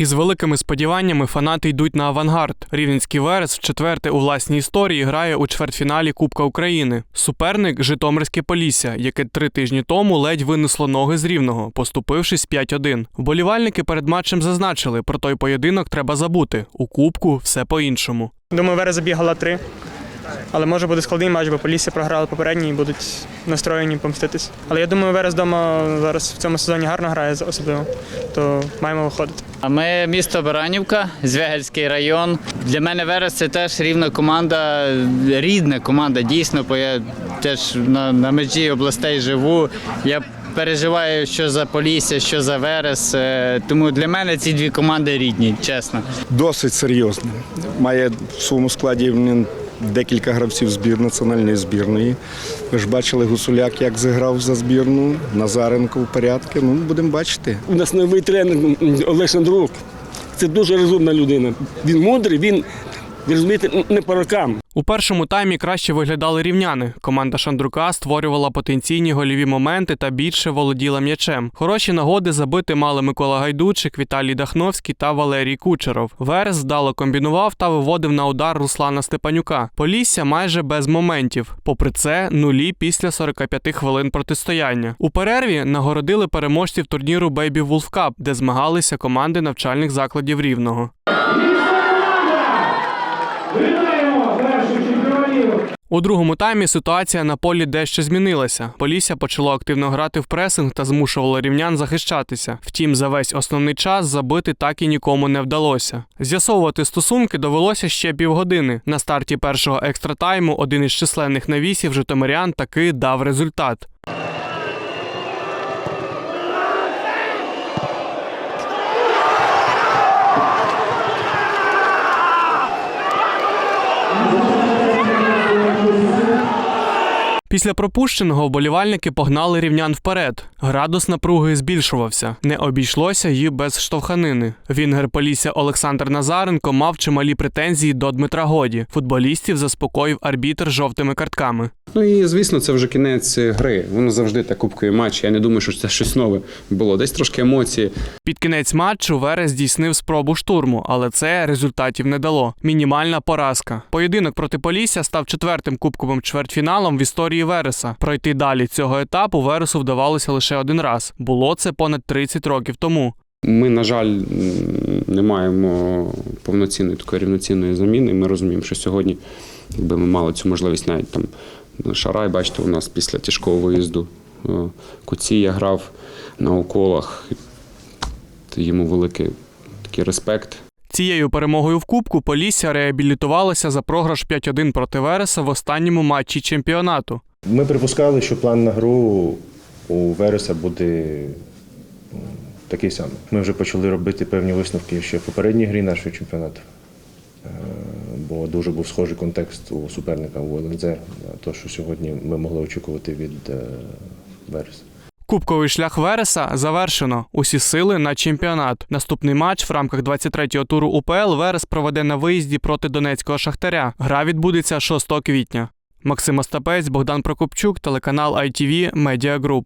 Із великими сподіваннями фанати йдуть на авангард. Рівненський Верес вчетверте у власній історії грає у чвертьфіналі Кубка України. Суперник Житомирське Полісся, яке три тижні тому ледь винесло ноги з рівного, поступившись 5-1. Вболівальники перед матчем зазначили, про той поєдинок треба забути. У Кубку все по-іншому. Думаю, Верес забігала три. Але може буде складний матч, бо Полісся програли попередній і будуть настроєні помститись. Але я думаю, Верес вдома зараз в цьому сезоні гарно грає особливо, то маємо виходити. А ми місто Баранівка, Звягельський район. Для мене Верес це теж рівна команда, рідна команда. Дійсно, бо я теж на, на межі областей живу. Я переживаю, що за Полісся, що за Верес. Е, Тому для мене ці дві команди рідні, чесно. досить серйозний. Має в своєму складі декілька гравців збір національної збірної. Ви ж бачили Гусуляк, як зіграв за збірну, Назаренко в порядку. Ну, будемо бачити. У нас новий тренер Олег Шандрук. Це дуже розумна людина. Він мудрий, він, розумієте, не по рокам. У першому таймі краще виглядали рівняни. Команда Шандрука створювала потенційні гольові моменти та більше володіла м'ячем. Хороші нагоди забити мали Микола Гайдучик, Віталій Дахновський та Валерій Кучеров. Верес вдало комбінував та виводив на удар Руслана Степанюка. Полісся майже без моментів. Попри це, нулі після 45 хвилин протистояння. У перерві нагородили переможців турніру Baby Wolf Cup, де змагалися команди навчальних закладів рівного. У другому таймі ситуація на полі дещо змінилася. Полісся почало активно грати в пресинг та змушувало рівнян захищатися. Втім, за весь основний час забити так і нікому не вдалося. З'ясовувати стосунки довелося ще півгодини. На старті першого екстратайму один із численних навісів житомирян таки дав результат. Після пропущеного вболівальники погнали рівнян вперед. Градус напруги збільшувався. Не обійшлося й без штовханини. Вінгер Полісся Олександр Назаренко мав чималі претензії до Дмитра Годі. Футболістів заспокоїв арбітр жовтими картками. Ну і звісно, це вже кінець гри. Воно завжди так кубкові матчі. Я не думаю, що це щось нове було. Десь трошки емоції. Під кінець матчу Верес здійснив спробу штурму, але це результатів не дало. Мінімальна поразка. Поєдинок проти Полісся став четвертим кубковим чвертьфіналом в історії Вереса. Пройти далі цього етапу Вересу вдавалося лише один раз. Було це понад 30 років тому. Ми, на жаль, не маємо повноцінної такої рівноцінної заміни. Ми розуміємо, що сьогодні, якби ми мали цю можливість, навіть там Шарай, бачите, у нас після тяжкого виїзду е, Куція грав на уколах. Йому великий такий респект. Цією перемогою в Кубку Полісся реабілітувалося за програш 5-1 проти Вереса в останньому матчі чемпіонату. Ми припускали, що план на гру у Вереса буде такий самий. Ми вже почали робити певні висновки ще в попередній грі нашого чемпіонату. Бо дуже був схожий контекст у суперника у ЛНЗ, те, що сьогодні ми могли очікувати від е, Вереса. Кубковий шлях Вереса завершено. Усі сили на чемпіонат. Наступний матч в рамках 23-го туру УПЛ Верес проведе на виїзді проти Донецького Шахтаря. Гра відбудеться 6 квітня. Максим Остапець, Богдан Прокопчук, телеканал ITV Media Group.